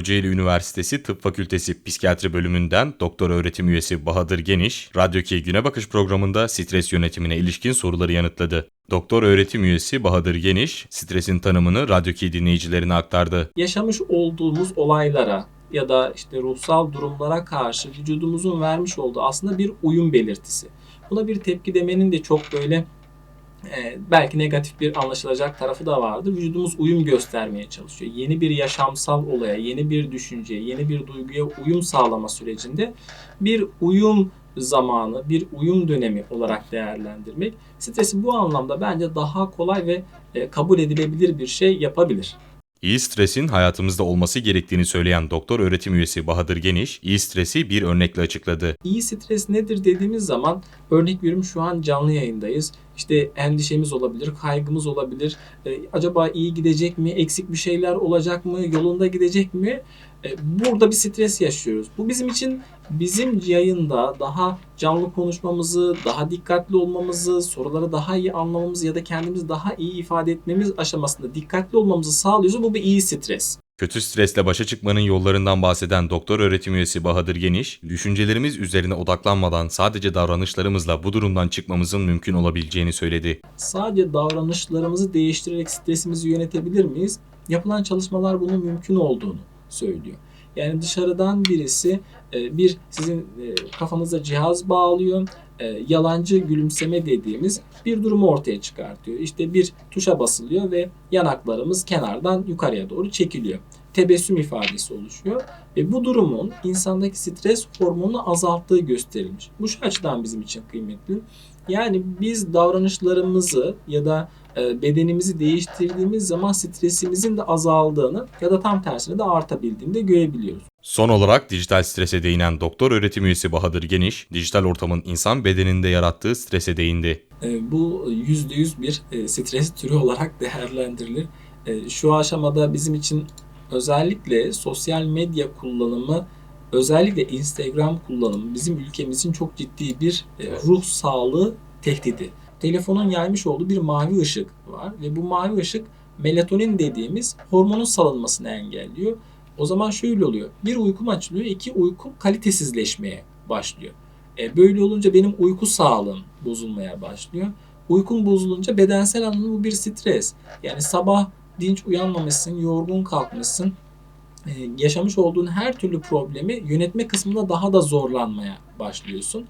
Kocaeli Üniversitesi Tıp Fakültesi Psikiyatri Bölümünden doktor öğretim üyesi Bahadır Geniş, Radyo 2 Güne Bakış programında stres yönetimine ilişkin soruları yanıtladı. Doktor öğretim üyesi Bahadır Geniş, stresin tanımını Radyo 2 dinleyicilerine aktardı. yaşamış olduğumuz olaylara ya da işte ruhsal durumlara karşı vücudumuzun vermiş olduğu aslında bir uyum belirtisi. Buna bir tepki demenin de çok böyle e, belki negatif bir anlaşılacak tarafı da vardır. Vücudumuz uyum göstermeye çalışıyor. Yeni bir yaşamsal olaya, yeni bir düşünceye, yeni bir duyguya uyum sağlama sürecinde bir uyum zamanı, bir uyum dönemi olarak değerlendirmek stresi bu anlamda bence daha kolay ve e, kabul edilebilir bir şey yapabilir. İyi stresin hayatımızda olması gerektiğini söyleyen doktor öğretim üyesi Bahadır Geniş, iyi stresi bir örnekle açıkladı. İyi stres nedir dediğimiz zaman örnek veriyorum şu an canlı yayındayız. İşte endişemiz olabilir, kaygımız olabilir. Ee, acaba iyi gidecek mi? Eksik bir şeyler olacak mı? Yolunda gidecek mi? Ee, burada bir stres yaşıyoruz. Bu bizim için bizim yayında daha canlı konuşmamızı, daha dikkatli olmamızı, soruları daha iyi anlamamızı ya da kendimizi daha iyi ifade etmemiz aşamasında dikkatli olmamızı sağlıyorsa bu bir iyi stres. Kötü stresle başa çıkmanın yollarından bahseden doktor öğretim üyesi Bahadır Geniş, düşüncelerimiz üzerine odaklanmadan sadece davranışlarımızla bu durumdan çıkmamızın mümkün olabileceğini söyledi. sadece davranışlarımızı değiştirerek stresimizi yönetebilir miyiz? Yapılan çalışmalar bunun mümkün olduğunu söylüyor. Yani dışarıdan birisi e, bir sizin e, kafanıza cihaz bağlıyor, e, yalancı gülümseme dediğimiz bir durumu ortaya çıkartıyor. İşte bir tuşa basılıyor ve yanaklarımız kenardan yukarıya doğru çekiliyor. Tebessüm ifadesi oluşuyor ve bu durumun insandaki stres hormonunu azalttığı gösterilmiş. Bu şu açıdan bizim için kıymetli. Yani biz davranışlarımızı ya da bedenimizi değiştirdiğimiz zaman stresimizin de azaldığını ya da tam tersine de artabildiğini de görebiliyoruz. Son olarak dijital strese değinen doktor öğretim üyesi Bahadır Geniş, dijital ortamın insan bedeninde yarattığı strese değindi. E, Bu %100 bir e, stres türü olarak değerlendirilir. E, Şu aşamada bizim için özellikle sosyal medya kullanımı, özellikle Instagram kullanımı bizim ülkemizin çok ciddi bir e, ruh sağlığı tehdidi. Telefonun yaymış olduğu bir mavi ışık var ve bu mavi ışık melatonin dediğimiz hormonun salınmasını engelliyor. O zaman şöyle oluyor. Bir uykum açılıyor, iki uykum kalitesizleşmeye başlıyor. E, böyle olunca benim uyku sağlığım bozulmaya başlıyor. Uykum bozulunca bedensel anlamda bu bir stres. Yani sabah dinç uyanmamışsın, yorgun kalkmışsın. E, yaşamış olduğun her türlü problemi yönetme kısmında daha da zorlanmaya başlıyorsun.